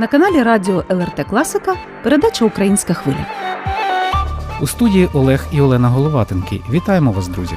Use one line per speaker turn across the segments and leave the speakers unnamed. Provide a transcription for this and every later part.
На каналі Радіо ЛРТ Класика передача Українська хвиля.
У студії Олег і Олена Головатенки. Вітаємо вас, друзі!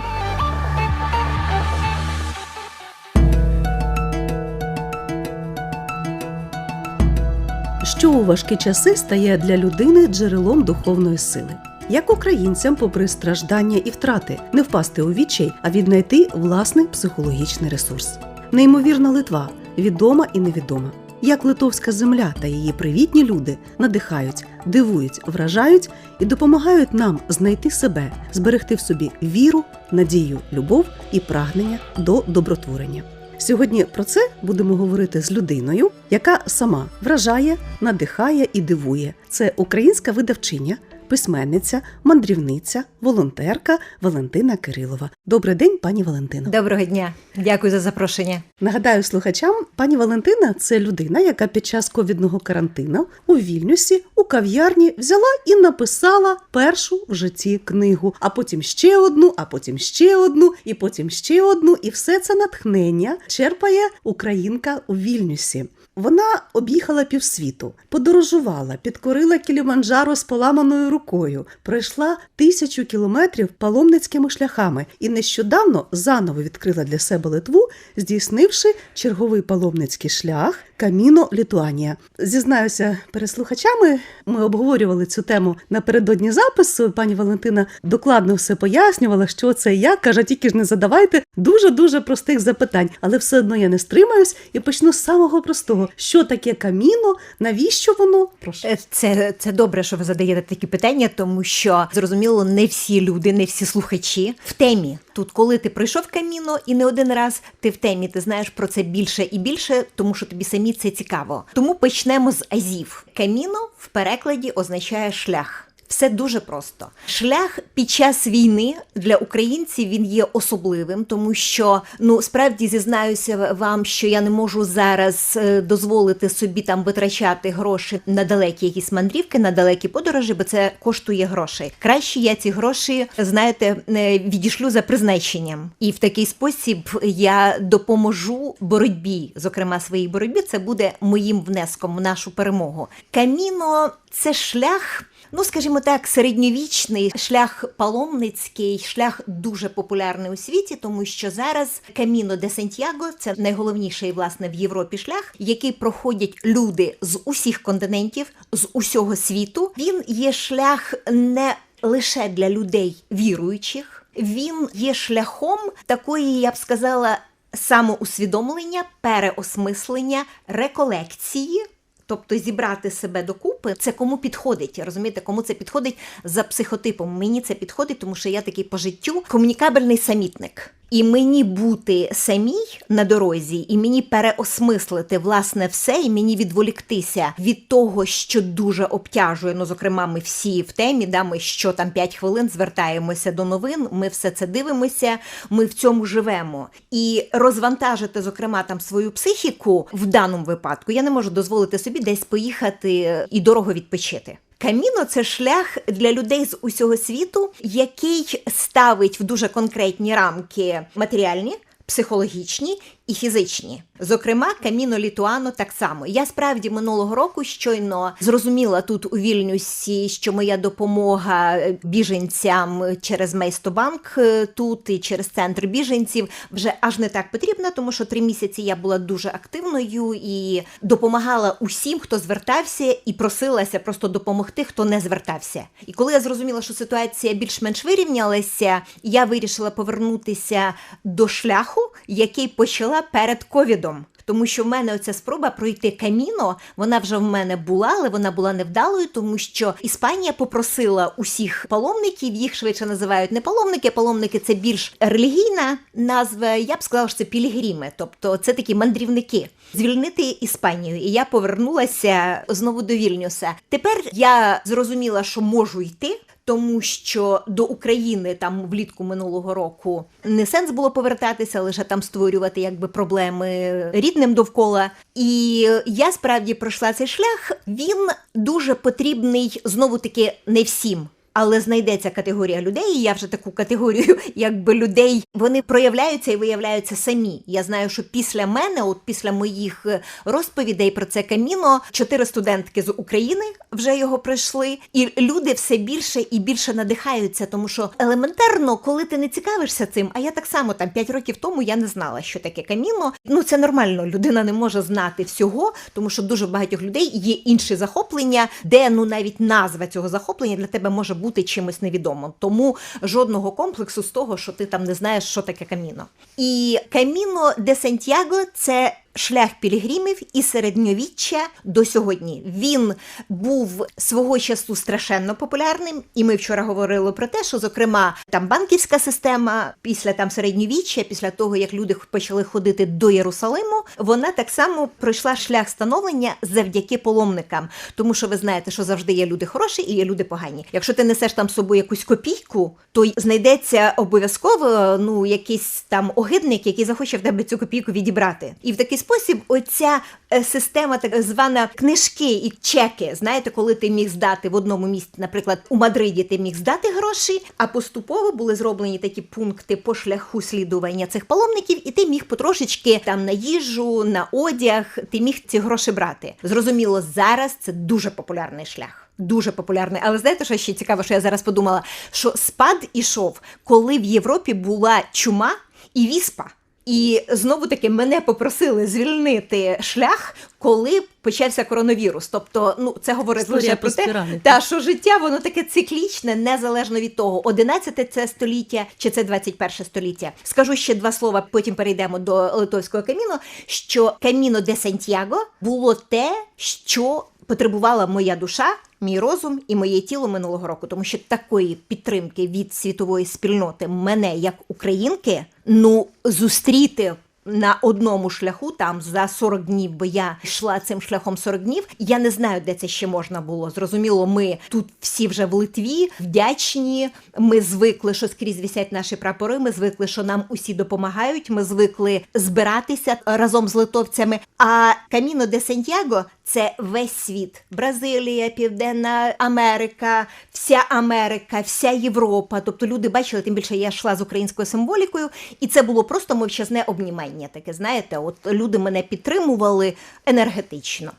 Що у важкі часи стає для людини джерелом духовної сили? Як українцям, попри страждання і втрати, не впасти у відчай, а віднайти власний психологічний ресурс? Неймовірна Литва, відома і невідома. Як литовська земля та її привітні люди надихають, дивують, вражають і допомагають нам знайти себе, зберегти в собі віру, надію, любов і прагнення до добротворення. Сьогодні про це будемо говорити з людиною, яка сама вражає, надихає і дивує. Це українська видавчиня, письменниця, мандрівниця, волонтерка Валентина Кирилова. Добрий день, пані Валентино.
Доброго дня, дякую за запрошення.
Нагадаю слухачам, пані Валентина це людина, яка під час ковідного карантину у Вільнюсі у кав'ярні взяла і написала першу в житті книгу, а потім ще одну, а потім ще одну, і потім ще одну. І все це натхнення черпає українка у Вільнюсі. Вона об'їхала півсвіту, подорожувала, підкорила Кіліманджаро з поламаною рукою, пройшла тисячу кілометрів паломницькими шляхами і нещодавно заново відкрила для себе Литву, здійснивши черговий паломницький шлях Каміно Літуанія. Зізнаюся перед слухачами, ми обговорювали цю тему напередодні запису. Пані Валентина докладно все пояснювала, що це і як. каже, тільки ж не задавайте дуже дуже простих запитань, але все одно я не стримаюсь і почну з самого простого: що таке каміно, навіщо воно? Прошу.
Е, Це, це добре, що ви задаєте такі питання, тому що зрозуміло, не всі люди, не всі слухачі в темі. Тут, коли ти пройшов каміно і не один раз, ти в темі, ти знаєш про це більше і більше, тому що тобі самі це цікаво. Тому почнемо з азів. Каміно в перекладі означає шлях. Все дуже просто. Шлях під час війни для українців він є особливим, тому що ну справді зізнаюся вам, що я не можу зараз е, дозволити собі там витрачати гроші на далекі якісь мандрівки, на далекі подорожі, бо це коштує грошей. Краще я ці гроші, знаєте, е, відішлю за призначенням, і в такий спосіб я допоможу боротьбі, зокрема своїй боротьбі. Це буде моїм внеском в нашу перемогу. Каміно це шлях. Ну, скажімо так, середньовічний шлях паломницький, шлях дуже популярний у світі, тому що зараз Каміно де Сантьяго це найголовніший власне в Європі шлях, який проходять люди з усіх континентів, з усього світу. Він є шлях не лише для людей віруючих, він є шляхом такої, я б сказала, самоусвідомлення, переосмислення, реколекції. Тобто зібрати себе докупи, це кому підходить, розумієте, кому це підходить за психотипом. Мені це підходить, тому що я такий по життю комунікабельний самітник. І мені бути самій на дорозі, і мені переосмислити власне все, і мені відволіктися від того, що дуже обтяжує. Ну, зокрема, ми всі в темі, да, ми що там 5 хвилин звертаємося до новин, ми все це дивимося, ми в цьому живемо. І розвантажити, зокрема, там свою психіку в даному випадку, я не можу дозволити собі десь поїхати і дорого відпочити. Каміно це шлях для людей з усього світу, який ставить в дуже конкретні рамки матеріальні, психологічні і фізичні. Зокрема, Каміно Літуано так само. Я справді минулого року щойно зрозуміла тут у Вільнюсі, що моя допомога біженцям через Мейстобанк е, тут і через центр біженців вже аж не так потрібна, тому що три місяці я була дуже активною і допомагала усім, хто звертався, і просилася просто допомогти, хто не звертався. І коли я зрозуміла, що ситуація більш-менш вирівнялася, я вирішила повернутися до шляху, який почала перед ковідом. Тому що в мене оця спроба пройти каміно, вона вже в мене була, але вона була невдалою, тому що Іспанія попросила усіх паломників, їх швидше називають не паломники. Паломники це більш релігійна назва. Я б сказала, що це пілігріми, тобто це такі мандрівники. Звільнити Іспанію, і я повернулася знову до Вільнюса. Тепер я зрозуміла, що можу йти. Тому що до України там влітку минулого року не сенс було повертатися, лише там створювати якби проблеми рідним довкола. І я справді пройшла цей шлях. Він дуже потрібний знову таки не всім. Але знайдеться категорія людей, і я вже таку категорію, якби людей, вони проявляються і виявляються самі. Я знаю, що після мене, от після моїх е, розповідей про це каміно, чотири студентки з України вже його пройшли, і люди все більше і більше надихаються, тому що елементарно, коли ти не цікавишся цим, а я так само там 5 років тому я не знала, що таке каміно. Ну це нормально. Людина не може знати всього, тому що дуже багатьох людей є інші захоплення, де ну навіть назва цього захоплення для тебе може бути чимось невідомим. Тому жодного комплексу з того, що ти там не знаєш, що таке каміно. І каміно де Сантьяго це. Шлях пілігримів і середньовіччя до сьогодні. Він був свого часу страшенно популярним, і ми вчора говорили про те, що зокрема там банківська система після там середньовіччя, після того як люди почали ходити до Єрусалиму, вона так само пройшла шлях становлення завдяки паломникам. Тому що ви знаєте, що завжди є люди хороші і є люди погані. Якщо ти несеш там з собою якусь копійку, то знайдеться обов'язково ну якийсь там огидник, який захоче в тебе цю копійку відібрати. І в такий спосіб оця е, система, так звана книжки і чеки. Знаєте, коли ти міг здати в одному місці, наприклад, у Мадриді ти міг здати гроші, а поступово були зроблені такі пункти по шляху слідування цих паломників, і ти міг потрошечки там на їжу, на одяг, ти міг ці гроші брати. Зрозуміло, зараз це дуже популярний шлях. Дуже популярний, але знаєте, що ще цікаво, що я зараз подумала, що спад ішов, коли в Європі була чума і віспа. І знову таки мене попросили звільнити шлях, коли почався коронавірус. Тобто, ну це говорить
Історія
лише про те, та що життя воно таке циклічне, незалежно від того, 11 це століття чи це 21 століття. Скажу ще два слова, потім перейдемо до литовського каміно. Що каміно де Сантьяго було те, що потребувала моя душа. Мій розум і моє тіло минулого року, тому що такої підтримки від світової спільноти мене як українки, ну зустріти на одному шляху, там за 40 днів, бо я йшла цим шляхом 40 днів. Я не знаю, де це ще можна було. Зрозуміло, ми тут всі вже в Литві вдячні. Ми звикли, що скрізь висять наші прапори. Ми звикли, що нам усі допомагають. Ми звикли збиратися разом з литовцями. А Каміно де Сантьяго це весь світ: Бразилія, Південна Америка, вся Америка, вся Європа. Тобто люди бачили, тим більше я йшла з українською символікою, і це було просто мовчазне обнімання. Таке, знаєте, от люди мене підтримували енергетично.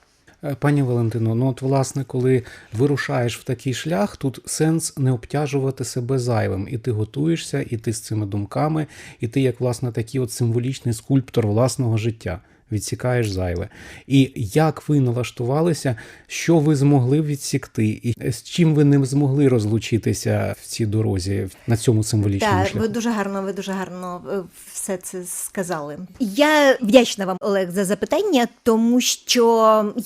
Е, Пані Валентино, ну от власне, коли вирушаєш в такий шлях, тут сенс не обтяжувати себе зайвим. І ти готуєшся, і ти з цими думками, і ти як власне такий от символічний скульптор власного життя. Відсікаєш зайве. І як ви налаштувалися, що ви змогли відсікти, і з чим ви не змогли розлучитися в цій дорозі на цьому символічному
Так,
шляху?
ви дуже гарно, ви дуже гарно е, все це сказали. Я вдячна вам, Олег, за запитання, тому що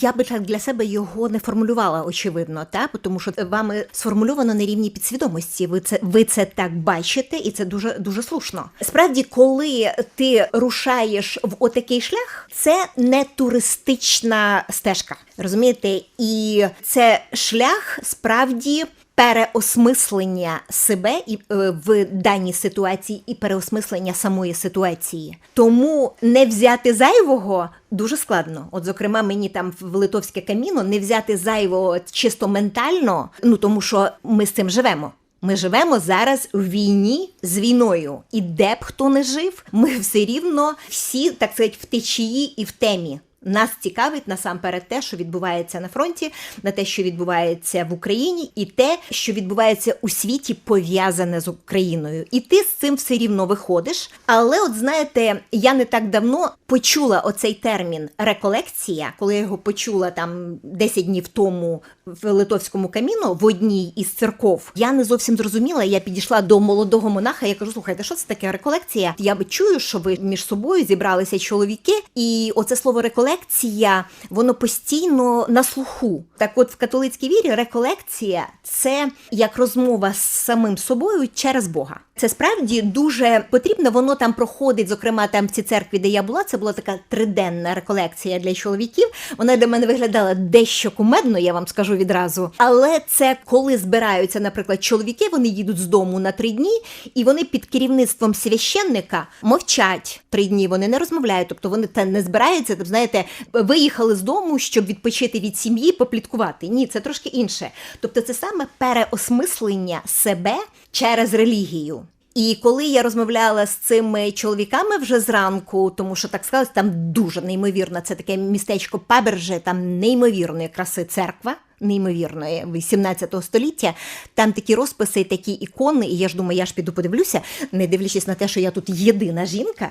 я би так для себе його не формулювала, очевидно, та тому що вами сформульовано на рівні підсвідомості. Ви це ви це так бачите, і це дуже дуже слушно. Справді, коли ти рушаєш в отакий шлях, це не туристична стежка, розумієте? І це шлях справді переосмислення себе і е, в даній ситуації і переосмислення самої ситуації. Тому не взяти зайвого дуже складно. От, зокрема, мені там в литовське каміно не взяти зайвого чисто ментально, ну тому що ми з цим живемо. Ми живемо зараз у війні з війною, і де б хто не жив, ми все рівно всі так сказати в течії і в темі. Нас цікавить насамперед те, що відбувається на фронті, на те, що відбувається в Україні, і те, що відбувається у світі, пов'язане з Україною. І ти з цим все рівно виходиш. Але, от знаєте, я не так давно почула оцей термін реколекція, коли я його почула там 10 днів тому в литовському каміно в одній із церков. Я не зовсім зрозуміла. Я підійшла до молодого монаха. Я кажу: слухайте, що це таке реколекція? Я би чую, що ви між собою зібралися чоловіки, і оце слово реколекція, воно постійно на слуху. Так, от в католицькій вірі реколекція це як розмова з самим собою через Бога. Це справді дуже потрібно. Воно там проходить, зокрема, там в цій церкві, де я була. Це була така триденна реколекція для чоловіків. Вона для мене виглядала дещо кумедно, я вам скажу відразу. Але це коли збираються, наприклад, чоловіки, вони їдуть з дому на три дні, і вони під керівництвом священника мовчать три дні. Вони не розмовляють, тобто вони те не збираються. Тобто, знаєте, виїхали з дому, щоб відпочити від сім'ї, попліткувати. Ні, це трошки інше. Тобто, це саме переосмислення себе через релігію. І коли я розмовляла з цими чоловіками вже зранку, тому що так сказалось, там дуже неймовірно, це таке містечко Паберже, там неймовірної краси церква. Неймовірної 18 століття, там такі розписи, такі ікони, і я ж думаю, я ж піду подивлюся, не дивлячись на те, що я тут єдина жінка,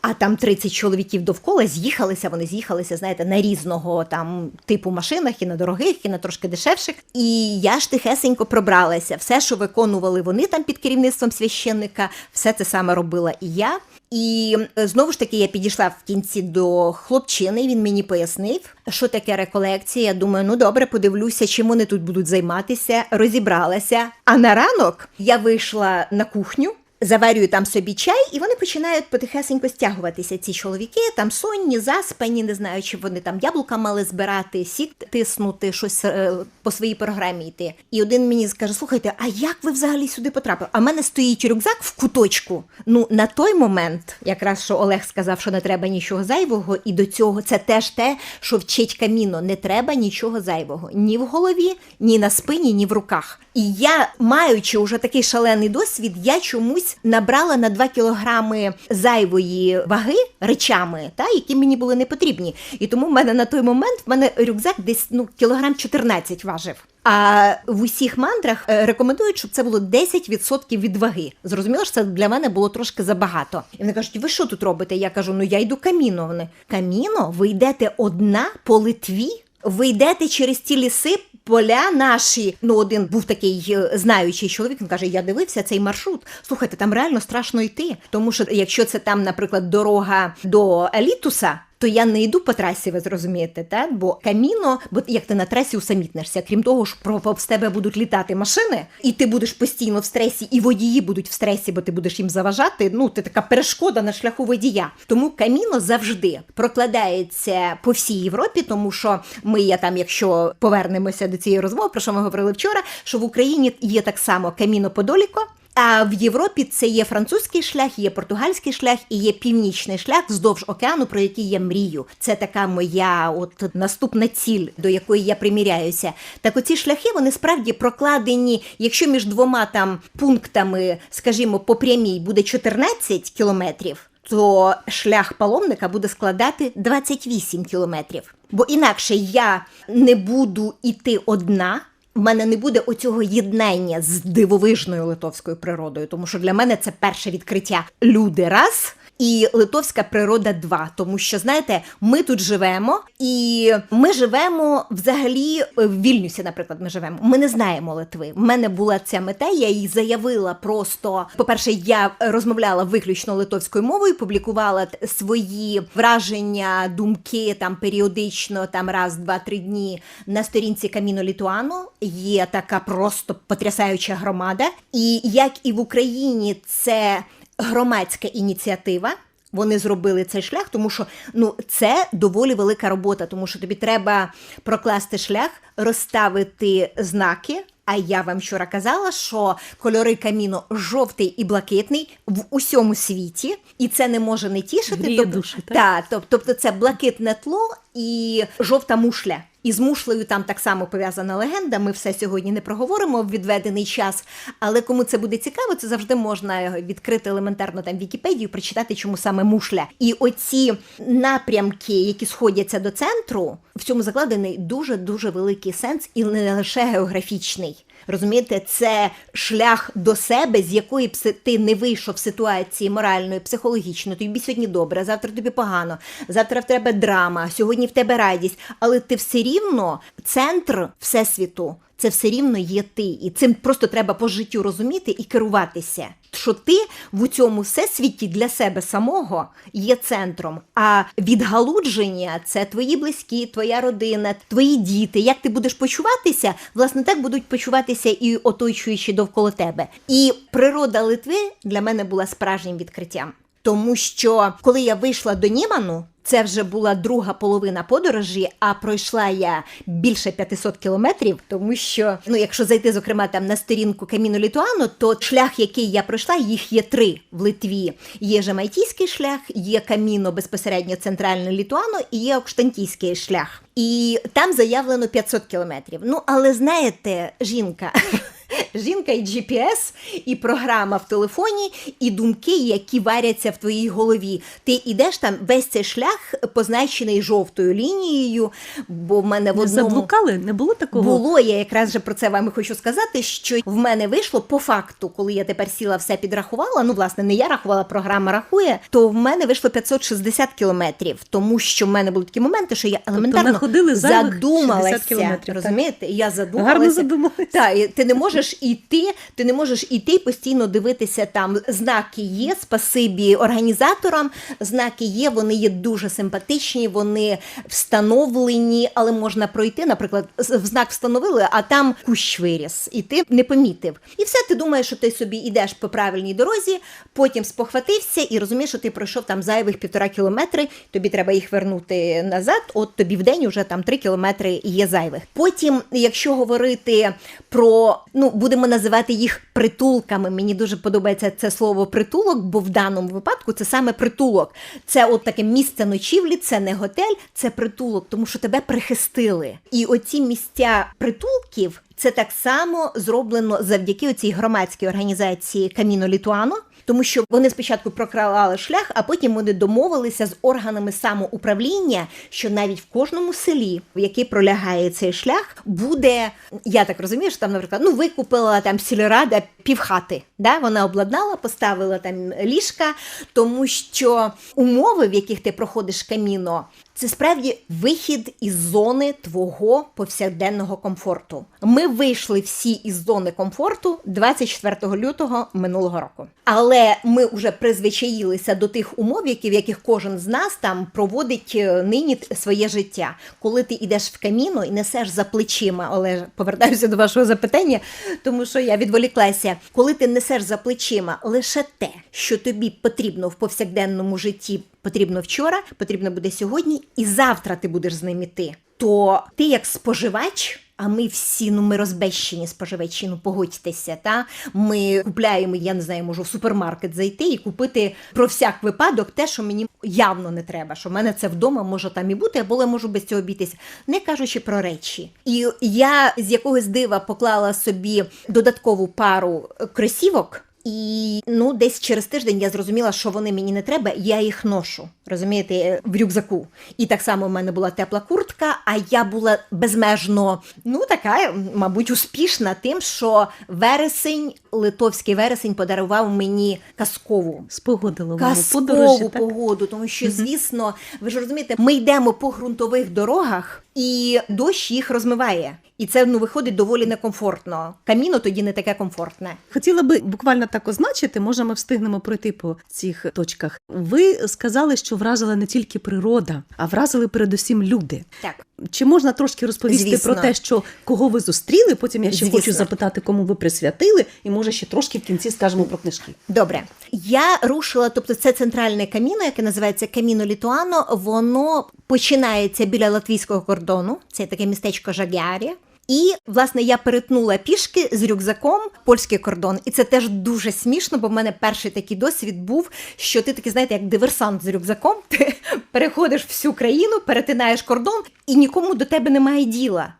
а там 30 чоловіків довкола з'їхалися. Вони з'їхалися, знаєте, на різного там типу машинах, і на дорогих, і на трошки дешевших. І я ж тихесенько пробралася. Все, що виконували вони там під керівництвом священника, все це саме робила і я. І е, знову ж таки я підійшла в кінці до хлопчини. Він мені пояснив, що таке реколекція. Я думаю, ну добре, подивлюся, чим вони тут будуть займатися. Розібралася. А на ранок я вийшла на кухню. Заварюю там собі чай, і вони починають потихесенько стягуватися. Ці чоловіки там сонні, заспані, не знаю, чи вони там яблука мали збирати, сік тиснути, щось е, по своїй програмі йти. І один мені скаже: слухайте, а як ви взагалі сюди потрапили? А в мене стоїть рюкзак в куточку. Ну на той момент, якраз що Олег сказав, що не треба нічого зайвого, і до цього це теж те, що вчить каміно. Не треба нічого зайвого ні в голові, ні на спині, ні в руках. І я, маючи уже такий шалений досвід, я чомусь набрала на 2 кілограми зайвої ваги речами, та, які мені були не потрібні. І тому в мене на той момент в мене рюкзак десь ну, кілограм 14 важив. А в усіх мандрах е, рекомендують, щоб це було 10% від ваги. Зрозуміло, що це для мене було трошки забагато. І вони кажуть, ви що тут робите? Я кажу, ну я йду каміно. Вони каміно, ви йдете одна по Литві, ви йдете через ті ліси. Поля наші, ну один був такий е, знаючий чоловік. Він каже: Я дивився цей маршрут. Слухайте, там реально страшно йти. Тому що якщо це там, наприклад, дорога до Елітуса, то я не йду по трасі, ви зрозумієте, так? Бо каміно, бо як ти на трасі усамітнишся, крім того, про повз тебе будуть літати машини, і ти будеш постійно в стресі, і водії будуть в стресі, бо ти будеш їм заважати. Ну, ти така перешкода на шляху водія. Тому каміно завжди прокладається по всій Європі, тому що ми я там, якщо повернемося до цієї розмови, про що ми говорили вчора, що в Україні є так само каміно Подоліко. А в Європі це є французький шлях, є португальський шлях і є північний шлях вздовж океану, про який я мрію. Це така моя от наступна ціль, до якої я приміряюся. Так оці шляхи вони справді прокладені. Якщо між двома там пунктами, скажімо, по прямій буде 14 кілометрів, то шлях паломника буде складати 28 кілометрів. Бо інакше я не буду іти одна. В мене не буде оцього єднання з дивовижною литовською природою, тому що для мене це перше відкриття люди раз. І литовська природа два, тому що знаєте, ми тут живемо, і ми живемо взагалі в Вільнюсі, наприклад, ми живемо. Ми не знаємо Литви. В мене була ця мета, я її заявила просто. По-перше, я розмовляла виключно литовською мовою, публікувала свої враження, думки там періодично, там раз, два, три дні на сторінці Каміно Літуано. Є така просто потрясаюча громада. І як і в Україні, це громадська ініціатива. Вони зробили цей шлях, тому що ну це доволі велика робота, тому що тобі треба прокласти шлях, розставити знаки. А я вам вчора казала, що кольори каміно жовтий і блакитний в усьому світі, і це не може не тішити. Тобто-
душу, так?
тоб- тобто це блакитне тло і жовта мушля. І з мушлею там так само пов'язана легенда. Ми все сьогодні не проговоримо в відведений час. Але кому це буде цікаво, це завжди можна відкрити елементарно там Вікіпедію, прочитати, чому саме мушля. І оці напрямки, які сходяться до центру, в цьому закладений дуже дуже великий сенс, і не лише географічний. Розумієте, це шлях до себе, з якої б ти не вийшов з ситуації моральної, психологічної. Тобі сьогодні добре, завтра тобі погано, завтра в тебе драма, сьогодні в тебе радість. Але ти все рівно центр всесвіту. Це все рівно є ти, і цим просто треба по життю розуміти і керуватися. Що ти в цьому всесвіті для себе самого є центром, а відгалудження це твої близькі, твоя родина, твої діти. Як ти будеш почуватися, власне, так будуть почуватися і оточуючі довкола тебе. І природа Литви для мене була справжнім відкриттям. Тому що коли я вийшла до Німану. Це вже була друга половина подорожі, а пройшла я більше 500 кілометрів, тому що ну, якщо зайти, зокрема, там на сторінку Каміну Літуану, то шлях, який я пройшла, їх є три в Литві. Є Жамайтійський шлях, є Каміно безпосередньо центральне Літуану і є Окштантійський шлях. І там заявлено 500 кілометрів. Ну, але знаєте, жінка. Жінка і GPS, і програма в телефоні, і думки, які варяться в твоїй голові. Ти йдеш там весь цей шлях позначений жовтою лінією, бо в мене в
Не
одному
заблукали? Не було такого?
було. Я якраз же про це вам і хочу сказати, що в мене вийшло по факту, коли я тепер сіла, все підрахувала. Ну, власне, не я рахувала, програма рахує. То в мене вийшло 560 кілометрів, тому що в мене були такі моменти, що я елементарно
находили зайвих 60
задумалася.
кілометрів, так.
Розумієте? Я задумалася.
Гарно задумалися.
Так, і ти не можеш іти, ти не можеш іти постійно дивитися там. Знаки є, спасибі організаторам. Знаки є, вони є дуже симпатичні, вони встановлені, але можна пройти. Наприклад, в знак встановили, а там кущ виріс, і ти не помітив. І все, ти думаєш, що ти собі йдеш по правильній дорозі, потім спохватився і розумієш, що ти пройшов там зайвих півтора кілометри, тобі треба їх вернути назад. От тобі в день вже там три кілометри є зайвих. Потім, якщо говорити про ну будемо називати їх притулками. Мені дуже подобається це слово притулок, бо в даному випадку це саме притулок. Це от таке місце ночівлі, це не готель, це притулок, тому що тебе прихистили. І оці місця притулків. Це так само зроблено завдяки цій громадській організації Каміно Літуано, тому що вони спочатку прокралали шлях, а потім вони домовилися з органами самоуправління, що навіть в кожному селі, в який пролягає цей шлях, буде я так розумію, що там, наприклад, ну викупила там сільрада півхати. Да? Вона обладнала, поставила там ліжка, тому що умови, в яких ти проходиш каміно, це справді вихід із зони твого повсякденного комфорту. Ми вийшли всі із зони комфорту 24 лютого минулого року. Але ми вже призвичаїлися до тих умов, які, в яких кожен з нас там проводить е, нині своє життя. Коли ти йдеш в каміно і несеш за плечима, але повертаюся до вашого запитання, тому що я відволіклася. Коли ти несеш за плечима лише те, що тобі потрібно в повсякденному житті, потрібно вчора, потрібно буде сьогодні, і завтра ти будеш з ним іти, то ти як споживач. А ми всі, ну ми розбещені споживачі, ну погодьтеся, та ми купляємо, я не знаю, можу в супермаркет зайти і купити про всяк випадок те, що мені явно не треба. Що в мене це вдома може там і бути, або я можу без цього обійтися, не кажучи про речі. І я з якогось дива поклала собі додаткову пару кросівок. І ну, десь через тиждень я зрозуміла, що вони мені не треба, я їх ношу, розумієте, в рюкзаку. І так само в мене була тепла куртка, а я була безмежно, ну така, мабуть, успішна тим, що вересень, литовський вересень, подарував мені казкову
Спогодило
казкову
подорожі, так?
погоду, тому що, звісно, ви ж розумієте, ми йдемо по ґрунтових дорогах, і дощ їх розмиває. І це ну виходить доволі некомфортно. Каміно тоді не таке комфортне.
Хотіла би буквально так означити, може, ми встигнемо пройти по цих точках. Ви сказали, що вразила не тільки природа, а вразили передусім люди.
Так.
Чи можна трошки розповісти
Звісно.
про те, що кого ви зустріли? Потім я ще
Звісно.
хочу запитати, кому ви присвятили, і може ще трошки в кінці скажемо про книжки.
Добре, я рушила, тобто це центральне каміно, яке називається Каміно Літуано. Воно починається біля латвійського кордону. Це таке містечко Жагярі. І власне я перетнула пішки з рюкзаком польський кордон, і це теж дуже смішно, бо в мене перший такий досвід був, що ти такий, знаєте, як диверсант з рюкзаком. Ти переходиш всю країну, перетинаєш кордон, і нікому до тебе немає діла.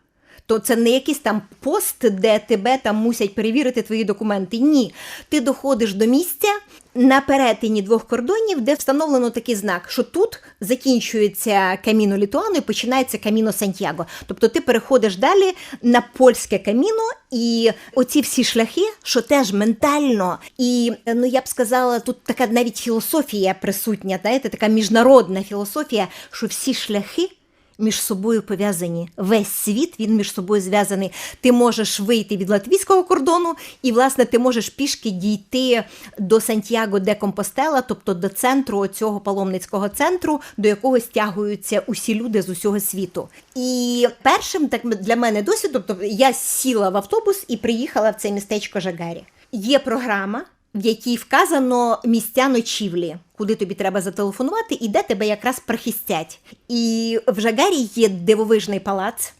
То це не якийсь там пост, де тебе там мусять перевірити твої документи. Ні, ти доходиш до місця на перетині двох кордонів, де встановлено такий знак, що тут закінчується каміно Літуано і починається каміно Сантьяго. Тобто ти переходиш далі на польське каміно, і оці всі шляхи, що теж ментально, і ну я б сказала, тут така навіть філософія присутня, знаєте, така міжнародна філософія, що всі шляхи між собою пов'язані. Весь світ він між собою зв'язаний. Ти можеш вийти від латвійського кордону, і, власне, ти можеш пішки дійти до Сантьяго де Компостела, тобто до центру цього паломницького центру, до якого стягуються усі люди з усього світу. І першим так для мене досвід, тобто я сіла в автобус і приїхала в це містечко Жагарі. Є програма. В якій вказано місця ночівлі, куди тобі треба зателефонувати, і де тебе якраз прихистять. І в Жагарі є дивовижний палац.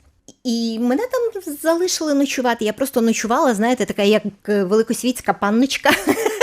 І мене там залишили ночувати. Я просто ночувала, знаєте, така як е, великосвітська панночка.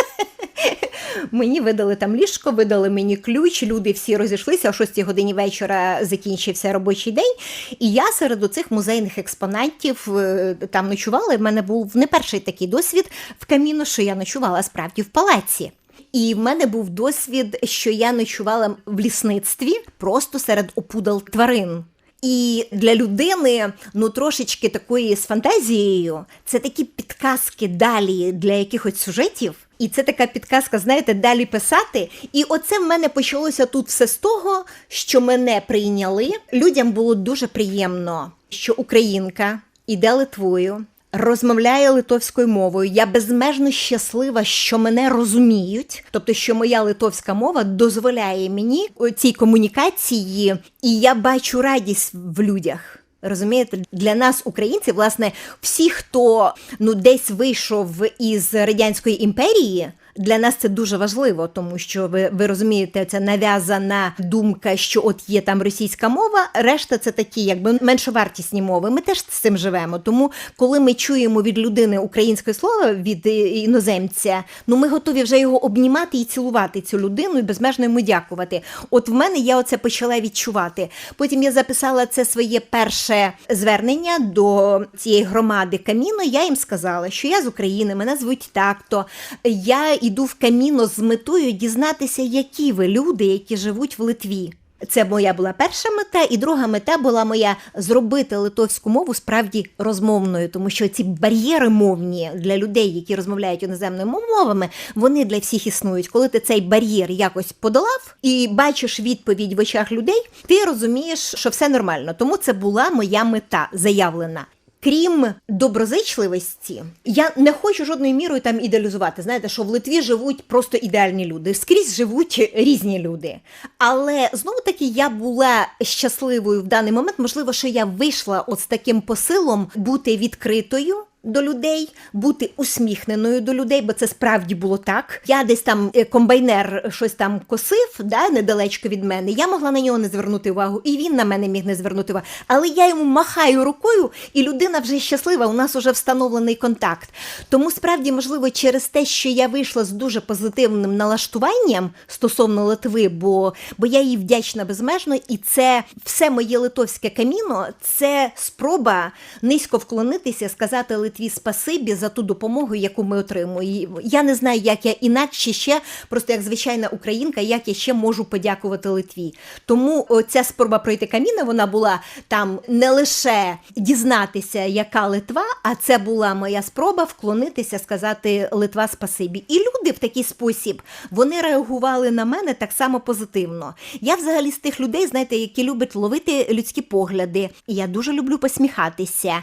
Мені видали там ліжко, видали мені ключ. Люди всі розійшлися о 6 годині вечора. Закінчився робочий день. І я серед цих музейних експонатів е, там ночувала. В мене був не перший такий досвід в каміно, що я ночувала справді в палаці. І в мене був досвід, що я ночувала в лісництві просто серед опудал тварин. І для людини, ну трошечки такої з фантазією, це такі підказки далі для якихось сюжетів. І це така підказка, знаєте, далі писати. І оце в мене почалося тут все з того, що мене прийняли. Людям було дуже приємно, що українка іде Литвою, розмовляє литовською мовою. Я безмежно щаслива, що мене розуміють, тобто, що моя литовська мова дозволяє мені цій комунікації, і я бачу радість в людях. Розумієте, для нас, українців, власне, всі, хто ну десь вийшов із радянської імперії. Для нас це дуже важливо, тому що ви, ви розумієте, це нав'язана думка, що от є там російська мова, решта це такі, якби меншовартісні мови. Ми теж з цим живемо. Тому, коли ми чуємо від людини українське слово від е, іноземця, ну ми готові вже його обнімати і цілувати цю людину і безмежно йому дякувати. От в мене я оце почала відчувати. Потім я записала це своє перше звернення до цієї громади Каміно. Я їм сказала, що я з України, мене звуть так-то. Я іду в Каміно з метою дізнатися, які ви люди, які живуть в Литві. Це моя була перша мета, і друга мета була моя зробити литовську мову справді розмовною, тому що ці бар'єри мовні для людей, які розмовляють іноземними мовами, вони для всіх існують. Коли ти цей бар'єр якось подолав і бачиш відповідь в очах людей, ти розумієш, що все нормально. Тому це була моя мета заявлена. Крім доброзичливості, я не хочу жодною мірою там ідеалізувати. Знаєте, що в Литві живуть просто ідеальні люди, скрізь живуть різні люди. Але знову таки я була щасливою в даний момент. Можливо, що я вийшла от з таким посилом бути відкритою. До людей бути усміхненою до людей, бо це справді було так. Я десь там е, комбайнер щось там косив, да, недалечко від мене. Я могла на нього не звернути увагу, і він на мене міг не звернути увагу. Але я йому махаю рукою, і людина вже щаслива. У нас вже встановлений контакт. Тому справді, можливо, через те, що я вийшла з дуже позитивним налаштуванням стосовно Литви, бо, бо я їй вдячна безмежно, і це все моє литовське каміно, це спроба низько вклонитися, сказати спасибі за ту допомогу, яку ми отримуємо. Я не знаю, як я інакше ще, просто як звичайна українка, як я ще можу подякувати Литві. Тому ця спроба пройти каміна, вона була там не лише дізнатися, яка Литва, а це була моя спроба вклонитися, сказати Литва спасибі. І люди в такий спосіб вони реагували на мене так само позитивно. Я взагалі з тих людей, знаєте, які люблять ловити людські погляди. І я дуже люблю посміхатися.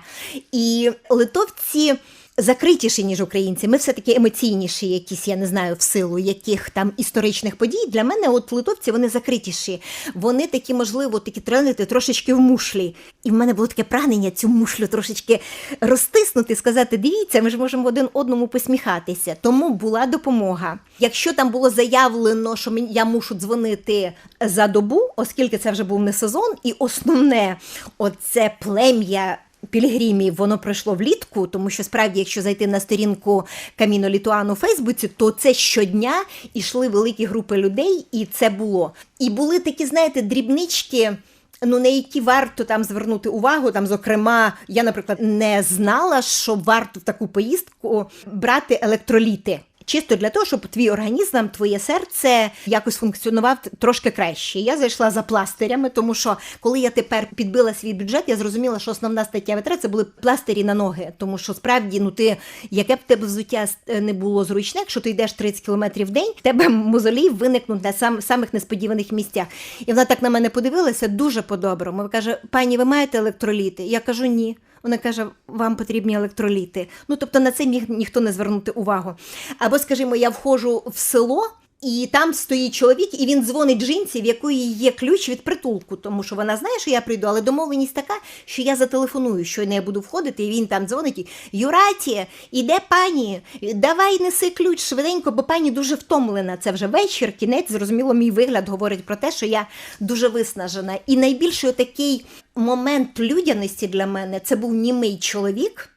І литовці закритіші, ніж українці. Ми все-таки емоційніші, якісь, я не знаю, в силу яких там історичних подій. Для мене, от литовці, вони закритіші. Вони такі, можливо, такі тренити трошечки в мушлі. І в мене було таке прагнення цю мушлю трошечки розтиснути, сказати: дивіться, ми ж можемо один одному посміхатися. Тому була допомога. Якщо там було заявлено, що я мушу дзвонити за добу, оскільки це вже був не сезон, і основне, оце плем'я пілігримів воно пройшло влітку, тому що справді, якщо зайти на сторінку Каміно Літуану у Фейсбуці, то це щодня йшли великі групи людей, і це було. І були такі, знаєте, дрібнички. Ну, на які варто там звернути увагу. Там, зокрема, я, наприклад, не знала, що варто в таку поїздку брати електроліти. Чисто для того, щоб твій організм, твоє серце якось функціонував трошки краще. Я зайшла за пластирями, тому що коли я тепер підбила свій бюджет, я зрозуміла, що основна стаття витрат це були пластирі на ноги. Тому що справді, ну ти яке б тебе взуття е, не було зручне, якщо ти йдеш 30 кілометрів в день, тебе мозолі виникнуть на сам, самих несподіваних місцях. І вона так на мене подивилася дуже по-доброму. Каже: пані, ви маєте електроліти? Я кажу, ні. Вона каже, вам потрібні електроліти. Ну тобто на це міг ніхто не звернути увагу. Або, скажімо, я входжу в село. І там стоїть чоловік, і він дзвонить жінці, в якої є ключ від притулку, тому що вона знає, що я прийду, але домовленість така, що я зателефоную, що я буду входити, і він там дзвонить. Юраті, іде пані, давай неси ключ швиденько, бо пані дуже втомлена. Це вже вечір, кінець. Зрозуміло, мій вигляд говорить про те, що я дуже виснажена. І найбільший такий момент людяності для мене це був німий чоловік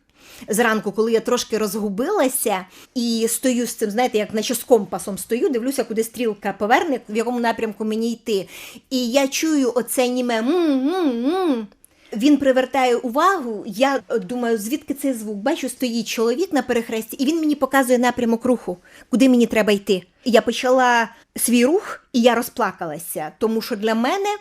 зранку, коли я трошки розгубилася і стою з цим, знаєте, як наче з компасом стою, дивлюся, куди стрілка поверне, в якому напрямку мені йти. І я чую оце німе м-м-м. Він привертає увагу. Я думаю, звідки цей звук? Бачу, стоїть чоловік на перехресті, і він мені показує напрямок руху, куди мені треба йти. Я почала свій рух, і я розплакалася, тому що для мене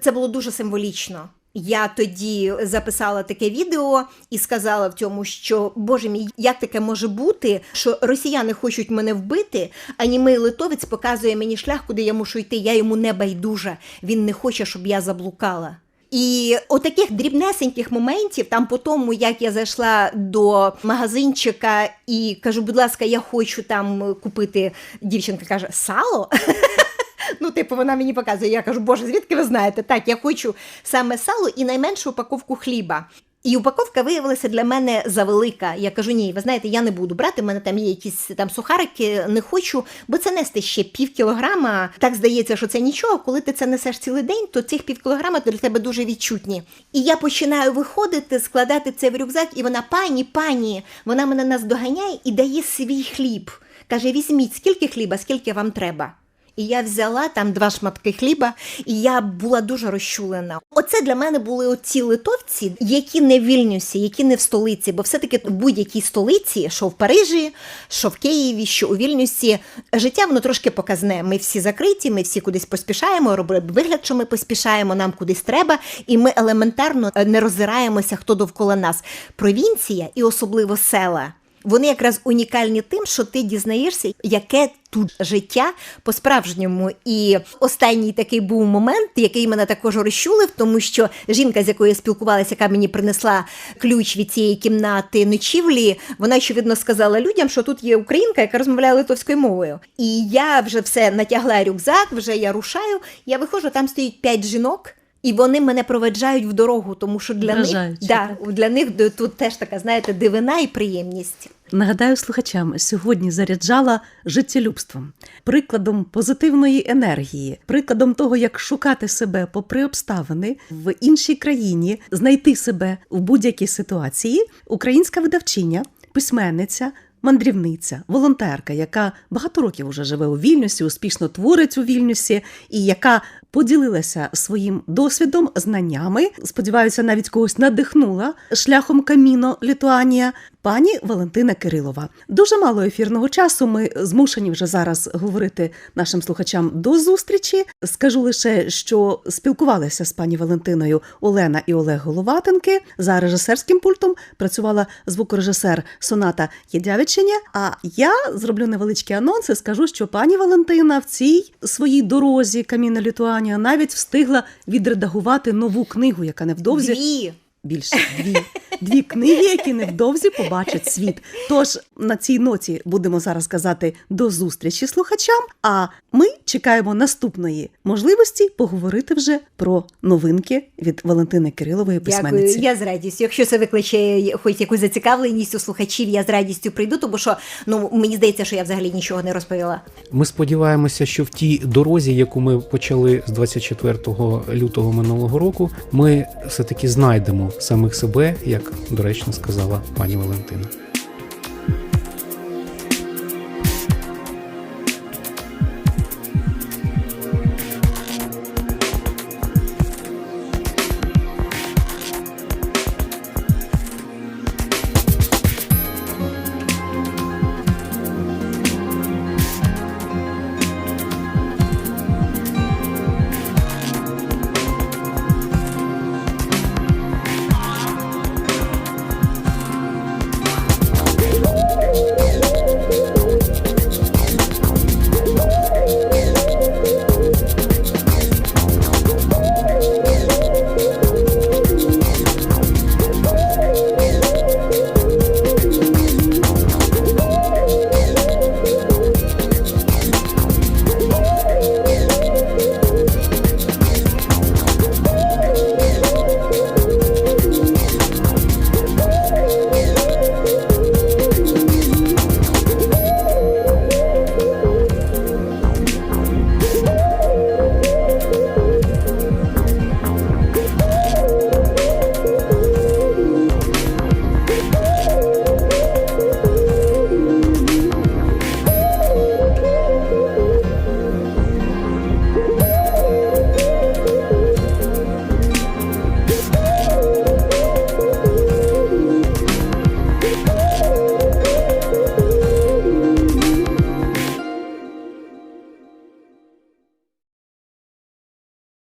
це було дуже символічно. Я тоді записала таке відео і сказала в цьому, що Боже мій, як таке може бути, що росіяни хочуть мене вбити, а німий литовець показує мені шлях, куди я мушу йти. Я йому не байдужа. Він не хоче, щоб я заблукала. І отаких дрібнесеньких моментів, там по тому, як я зайшла до магазинчика і кажу, будь ласка, я хочу там купити. Дівчинка каже, сало. Ну, типу, вона мені показує. Я кажу, Боже, звідки ви знаєте? Так, я хочу саме сало і найменшу упаковку хліба. І упаковка виявилася для мене завелика. Я кажу, ні, ви знаєте, я не буду брати. в мене там є якісь там сухарики, не хочу, бо це нести ще пів кілограма. Так здається, що це нічого. Коли ти це несеш цілий день, то цих пів кілограма для тебе дуже відчутні. І я починаю виходити, складати це в рюкзак, і вона, пані, пані, вона мене наздоганяє і дає свій хліб. Каже: візьміть, скільки хліба, скільки вам треба. І я взяла там два шматки хліба, і я була дуже розчулена. Оце для мене були оці литовці, які не в Вільнюсі, які не в столиці, бо все-таки в будь-якій столиці, що в Парижі, що в Києві, що у Вільнюсі, життя воно трошки показне. Ми всі закриті, ми всі кудись поспішаємо, робимо вигляд, що ми поспішаємо, нам кудись треба, і ми елементарно е, не роззираємося, хто довкола нас. Провінція і особливо села. Вони якраз унікальні тим, що ти дізнаєшся, яке тут життя по-справжньому. І останній такий був момент, який мене також розчулив, тому що жінка, з якою я спілкувалася, яка мені принесла ключ від цієї кімнати ночівлі, вона очевидно сказала людям, що тут є українка, яка розмовляє литовською мовою. І я вже все натягла рюкзак, вже я рушаю. Я виходжу, там стоїть п'ять жінок. І вони мене проведжають в дорогу, тому що для них, да, для них тут теж така, знаєте, дивина і приємність.
Нагадаю слухачам, сьогодні заряджала життєлюбством, прикладом позитивної енергії, прикладом того, як шукати себе попри обставини в іншій країні, знайти себе в будь-якій ситуації. Українська видавчиня, письменниця. Мандрівниця, волонтерка, яка багато років уже живе у Вільнюсі, успішно творить у Вільнюсі, і яка поділилася своїм досвідом, знаннями. Сподіваюся, навіть когось надихнула шляхом каміно Літуанія. Пані Валентина Кирилова. Дуже мало ефірного часу. Ми змушені вже зараз говорити нашим слухачам до зустрічі. Скажу лише, що спілкувалися з пані Валентиною Олена і Олег Головатенки. За режисерським пультом працювала звукорежисер Соната Єдявичиня. А я зроблю невеличкі анонси. Скажу, що пані Валентина в цій своїй дорозі Каміна Літуанія навіть встигла відредагувати нову книгу, яка невдовзі
Дві.
Більше дві. Дві книги, які невдовзі побачать світ. Тож на цій ноті будемо зараз казати до зустрічі слухачам. А ми чекаємо наступної можливості поговорити вже про новинки від Валентини Кирилової
Дякую, я з радістю. Якщо це викличе хоч якусь зацікавленість у слухачів, я з радістю прийду, тому що ну мені здається, що я взагалі нічого не розповіла.
Ми сподіваємося, що в тій дорозі, яку ми почали з 24 лютого минулого року, ми все таки знайдемо самих себе, як доречно сказала пані Валентина.